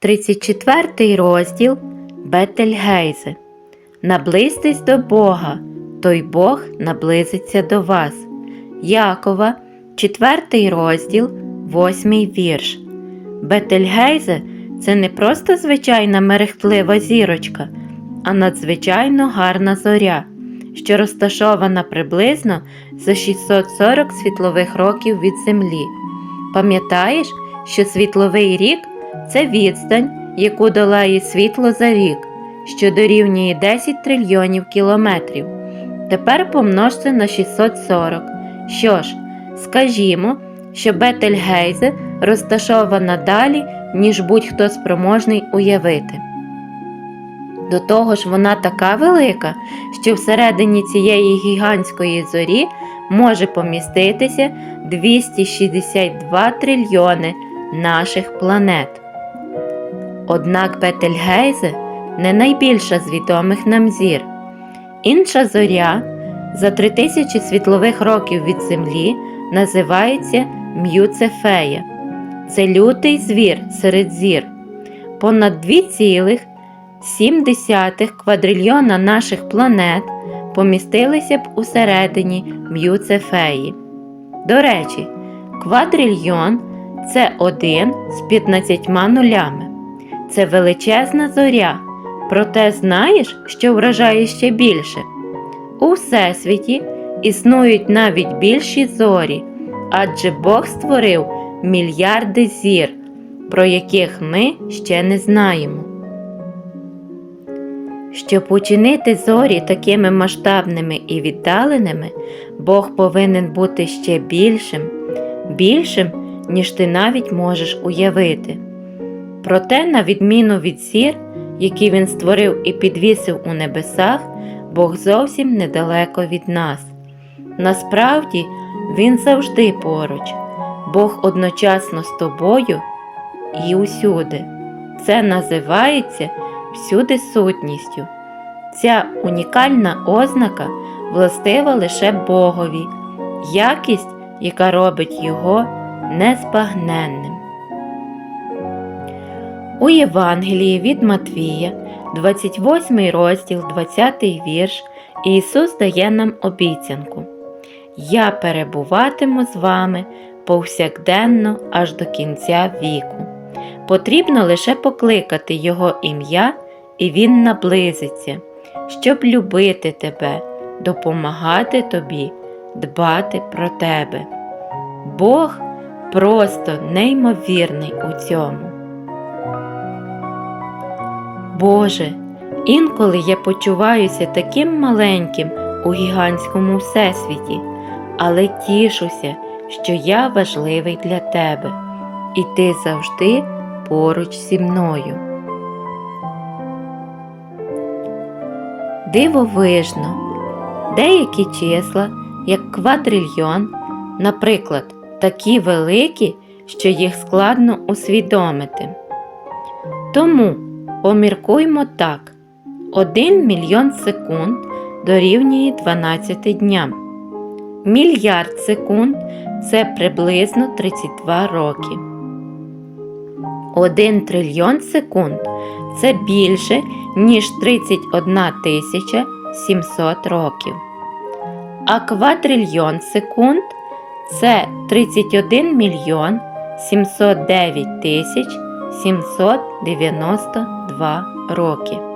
34 розділ Бетельгейзе. Наблизьтесь до Бога, той Бог наблизиться до вас. Якова, 4 розділ, 8 вірш. Бетельгейзе це не просто звичайна мерехтлива зірочка, а надзвичайно гарна зоря, що розташована приблизно за 640 світлових років від Землі. Пам'ятаєш, що світловий рік це відстань, яку долає світло за рік, що дорівнює 10 трильйонів кілометрів. Тепер помножте на 640. Що ж, скажімо, що Бетельгейзе розташована далі, ніж будь-хто спроможний уявити. До того ж, вона така велика, що всередині цієї гігантської зорі може поміститися 262 трильйони наших планет. Однак Бетельгейзе не найбільша з відомих нам зір. Інша зоря за 3000 світлових років від Землі називається М'юцефея. Це лютий звір серед зір. Понад 2,7 квадрильйона наших планет помістилися б усередині М'юцефеї. До речі, квадрильйон це один з 15 нулями. Це величезна зоря. Проте знаєш, що вражає ще більше? У Всесвіті існують навіть більші зорі, адже Бог створив мільярди зір, про яких ми ще не знаємо. Щоб учинити зорі такими масштабними і віддаленими, Бог повинен бути ще більшим, більшим, ніж ти навіть можеш уявити. Проте, на відміну від зір, які він створив і підвісив у небесах, Бог зовсім недалеко від нас. Насправді, Він завжди поруч, Бог одночасно з тобою і усюди. Це називається всюди сутністю. Ця унікальна ознака властива лише Богові, якість, яка робить його незбагненним. У Євангелії від Матвія, 28 розділ, 20 вірш, Ісус дає нам обіцянку. Я перебуватиму з вами повсякденно аж до кінця віку. Потрібно лише покликати Його ім'я, і Він наблизиться, щоб любити тебе, допомагати тобі, дбати про тебе. Бог просто неймовірний у цьому. Боже, інколи я почуваюся таким маленьким у гігантському всесвіті, але тішуся, що я важливий для тебе, і ти завжди поруч зі мною. Дивовижно, деякі числа, як квадрильйон, наприклад, такі великі, що їх складно усвідомити. Тому Поміркуймо так: 1 мільйон секунд дорівнює 12 дням. Мільярд секунд це приблизно 32 роки. 1 трильйон секунд це більше, ніж 31 тисяча 700 років. А квадрильйон секунд це 31 мільйон 709 тисяч 792 роки.